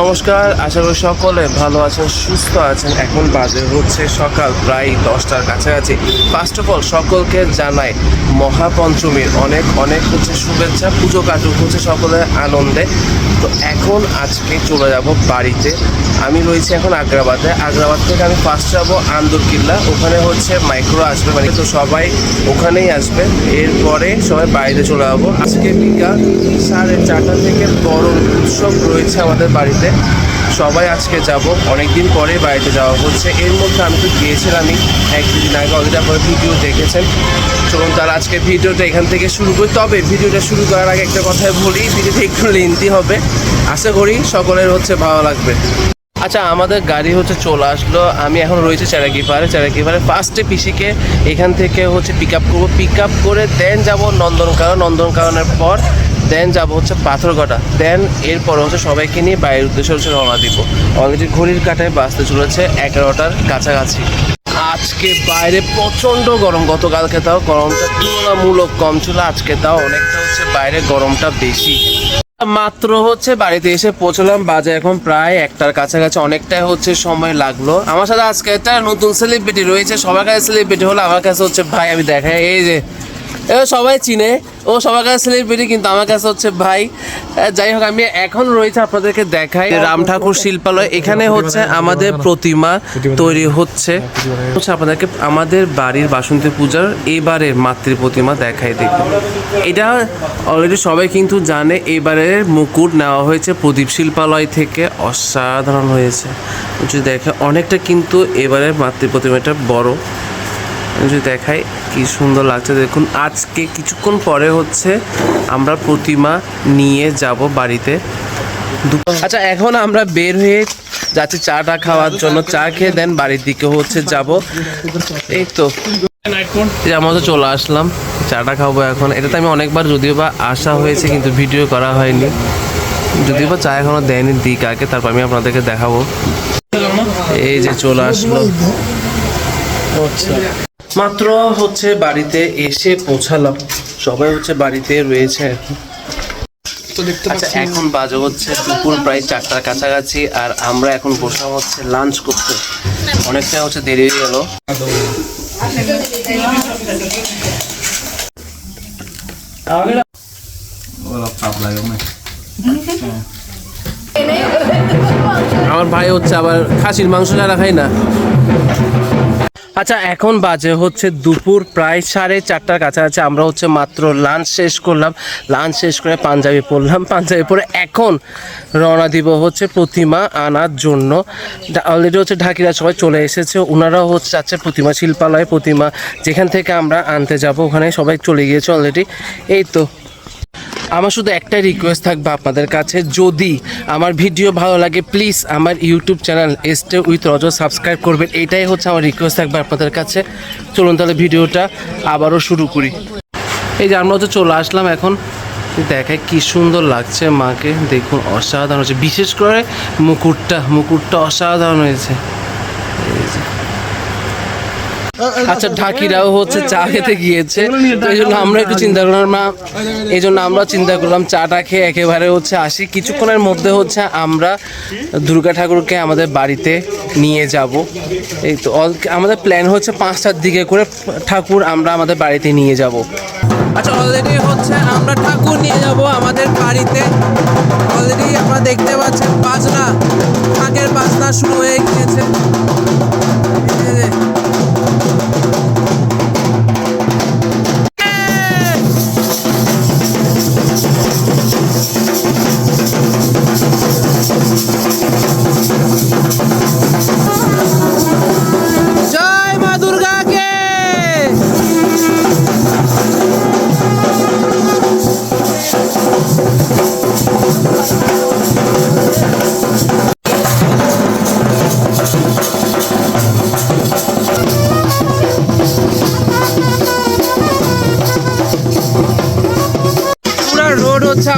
নমস্কার, আশা করি সকলে ভালো আছেন, সুস্থ আছেন। এখন বাজে হচ্ছে সকাল, প্রায় দশটার কাছাকাছি। ফার্স্ট অফ অল সকলকে জানাই মহাপঞ্চমীর অনেক অনেক হচ্ছে শুভেচ্ছা, পুজো কাটুক হচ্ছে সকলের আনন্দে। তো এখন আজকে চলে যাব বাড়িতে। আমি রয়েছি এখন আগ্রাবাদে। আগ্রাবাদ থেকে আমি ফার্স্ট যাব আন্দুর কিল্লা ওখানে হচ্ছে মাইক্রো আসবে মানে তো সবাই ওখানেই আসবে। এরপরে সবাই বাড়িতে চলে যাব। আজকে বিকাল সাড়ে চারটা থেকে বড় উৎসব রয়েছে আমাদের বাড়িতে। সবাই আজকে যাব, অনেকদিন পরে বাড়িতে যাওয়া হচ্ছে। এর মধ্যে আমি তো গিয়েছিলামই এক দুদিন আগে, অলরেডি আপনারা ভিডিও দেখেছেন। চলুন তার আজকে ভিডিওটা এখান থেকে শুরু করি। তবে ভিডিওটা শুরু করার আগে একটা কথাই বলি, ভিডিওটা একটু লেন্থি হবে। আশা করি সকলের হচ্ছে ভালো লাগবে। আচ্ছা আমাদের গাড়ি হচ্ছে চলে আসলো। আমি এখন রয়েছে চারাকিপারে চারাকিপারে ফার্স্টে পিসিকে এখান থেকে হচ্ছে পিক আপ করব। পিক আপ করে দেন যাব নন্দনকানন। নন্দনকাননের পর দেন যাব হচ্ছে পাথরঘাটা। দেন এরপর হচ্ছে সবাইকে নিয়ে বাইরের উদ্দেশ্যে হচ্ছে রওনা দিব। অলরেডি ঘড়ির কাটায় বাঁচতে চলেছে, এগারোটার কাছাকাছি। আজকে বাইরে প্রচণ্ড গরম, গতকালকে তাও গরমটা তুলনামূলক কম ছিল, আজকে তাও অনেকটা হচ্ছে বাইরে গরমটা বেশি। মাত্র হচ্ছে বাড়িতে এসে পৌঁছলাম, বাজে এখন প্রায় একটার কাছাকাছি, অনেকটাই হচ্ছে সময় লাগল। আমার সাথে আজকে একটা নতুন সেলিব্রিটি রয়েছে, সবার কাছে সেলিব্রিটি হলো, আমার কাছে হচ্ছে ভাই, আমি দেখাই, এই যে এ, সবাই চিনে। ও সবার কাছে সেলিব্রিটি কিন্তু আমার কাছে হচ্ছে ভাই। যাই হোক, আমি এখন রয়েছে আপনাদেরকে দেখাই। রাম ঠাকুর শিল্পালয়, এখানে হচ্ছে আমাদের প্রতিমা তৈরি হচ্ছে। হচ্ছে আপনাদেরকে আমাদের বাড়ির বাসন্তী পূজার এবারের মাতৃ প্রতিমা দেখাই দেখুন। এটা অলরেডি সবাই কিন্তু জানে এবারের মুকুট নেওয়া হয়েছে প্রদীপ শিল্পালয় থেকে। অসাধারণ হয়েছে। যদি দেখে, অনেকটা কিন্তু এবারের মাতৃ প্রতিমাটা বড়। যদি দেখাই কি সুন্দর লাগছে দেখুন। আজকে কিছুক্ষণ পরে হচ্ছে আমরা প্রতিমা নিয়ে যাব বাড়িতে। আচ্ছা এখন আমরা বের হয়ে যাচ্ছি চাটা খাওয়ার জন্য। চা খেয়ে দেন, বাড়ির দিকে হচ্ছে যাব। এই তো। আমরা তো চলে আসলাম। চাটা খাব এখন। এটাতে আমি অনেকবার যদিও বা আসা হয়েছে, কিন্তু ভিডিও করা হয়নি। যদিও বা চা এখনও দেয়নি, দিক আগে, তারপর আমি আপনাদেরকে দেখাবো। এই যে চলে আসলো। মাত্র হচ্ছে বাড়িতে এসে পৌঁছালাম। সবাই হচ্ছে বাড়িতে রয়েছে এখন। আচ্ছা এখন বাজে হচ্ছে দুপুর প্রায় চারটার কাছাকাছি আর আমরা এখন বসে হচ্ছে লাঞ্চ করতে। অনেকটা হচ্ছে দেরি হয়ে গেল। আমার ভাই হচ্ছে আবার খাসির মাংস ছাড়া খাই না। আচ্ছা এখন বাজে হচ্ছে দুপুর, প্রায় সাড়ে চারটার কাছাকাছি। আমরা হচ্ছে মাত্র লাঞ্চ শেষ করলাম। লাঞ্চ শেষ করে পাঞ্জাবি পরলাম। পাঞ্জাবি পরে এখন রওনা দিব হচ্ছে প্রতিমা আনার জন্য। অলরেডি হচ্ছে ঢাকিরা সবাই চলে এসেছে। ওনারাও হচ্ছে যাচ্ছে প্রতিমা শিল্পালয়, প্রতিমা যেখান থেকে আমরা আনতে যাব, ওখানে সবাই চলে গিয়েছে অলরেডি এই তো। আমার শুধু একটাই রিকোয়েস্ট থাকবে আপনাদের কাছে। যদি আমার ভিডিও ভালো লাগে প্লিজ আমার YouTube channel stay with Roj subscribe করবেন। এটাই হচ্ছে আমার রিকোয়েস্ট থাকবে আপনাদের কাছে। চলুন তাহলে ভিডিওটা আবারও শুরু করি। এই যে আমরা হচ্ছে চলে আসলাম এখন। দেখায় কি সুন্দর লাগছে মাকে। দেখুন, অসাধারণ হচ্ছে বিশেষ করে মুকুটটা মুকুটটা অসাধারণ হয়েছে। এই যে। আচ্ছা ঢাকিরাও হচ্ছে চা খেতে গিয়েছে। তো এই জন্য আমরা একটু চিন্তা করলাম না এই জন্য আমরা চিন্তা করলাম চাটা খেয়ে একেবারে হচ্ছে আসি। কিছুক্ষণের মধ্যে হচ্ছে আমরা দুর্গা ঠাকুরকে আমাদের বাড়িতে নিয়ে যাব। এই তো আমাদের প্ল্যান হচ্ছে পাঁচটার দিকে করে ঠাকুর আমরা আমাদের বাড়িতে নিয়ে যাব। আচ্ছা অলরেডি হচ্ছে আমরা ঠাকুর নিয়ে যাব আমাদের বাড়িতে। অলরেডি আপনারা দেখতে পাচ্ছেন বাজনা। ঠাকের বাজনা শুরু হয়ে গিয়েছে।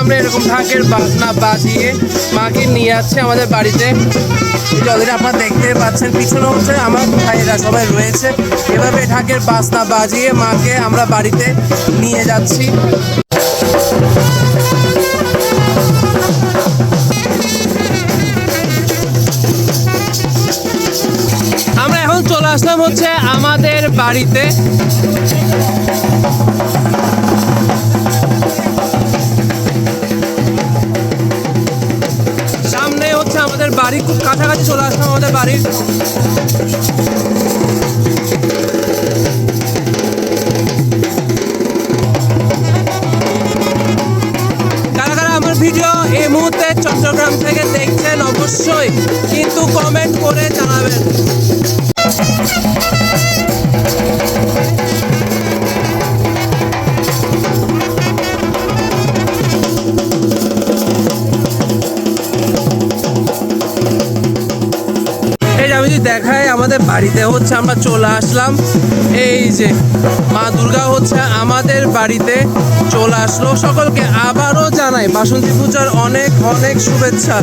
আমরা এরকম ঢাকের বাজনা বাজিয়ে মাকে নিয়ে আসছি আমাদের বাড়িতে। যদি আপনারা দেখতে পাচ্ছেন, পিছনে হচ্ছে আমার ভাইয়েরা সবাই রয়েছে। এভাবে ঢাকের বাজনা বাজিয়ে মাকে আমরা বাড়িতে নিয়ে যাচ্ছি। আমরা এখন চলে আসলাম হচ্ছে আমাদের বাড়িতে। কাছাকাছি চলে আসলাম আমাদের বাড়ির। ভিডিও এই মুহূর্তে চট্টগ্রাম থেকে দেখছেন অবশ্যই কিন্তু কমেন্ট করে জানাবেন। এই যে আমি যদি দেখাই আমাদের বাড়িতে হচ্ছে, আমরা চলে আসলাম। এই যে, মা দুর্গা হচ্ছে আমাদের বাড়িতে চলে আসলো। সকলকে আবারও জানাই, বাসন্তী পূজার অনেক অনেক শুভেচ্ছা।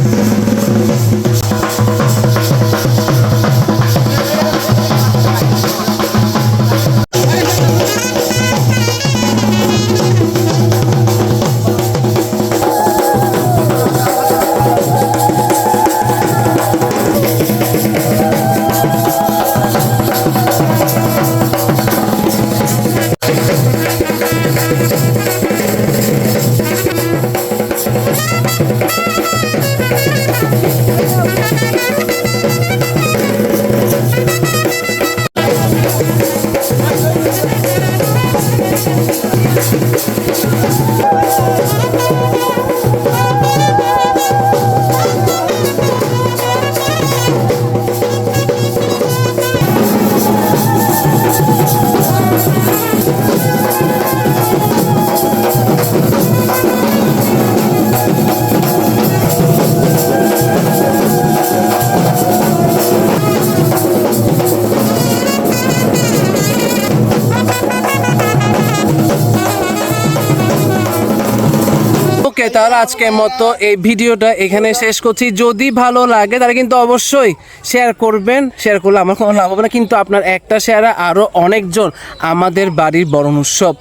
তাহলে আজকের মতো এই ভিডিওটা এখানে শেষ করছি। যদি ভালো লাগে, তাহলে কিন্তু অবশ্যই শেয়ার করবেন। শেয়ার করলে আমার কোনো লাভ হবে না। কিন্তু আপনার একটা শেয়ারে আরও অনেকজন আমাদের বাড়ির বরণ উৎসব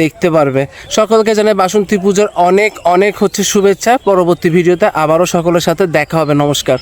দেখতে পারবে। সকলকে জানাই বাসন্তী পুজোর অনেক অনেক হচ্ছে শুভেচ্ছা। পরবর্তী ভিডিওতে আবারও সকলের সাথে দেখা হবে। নমস্কার।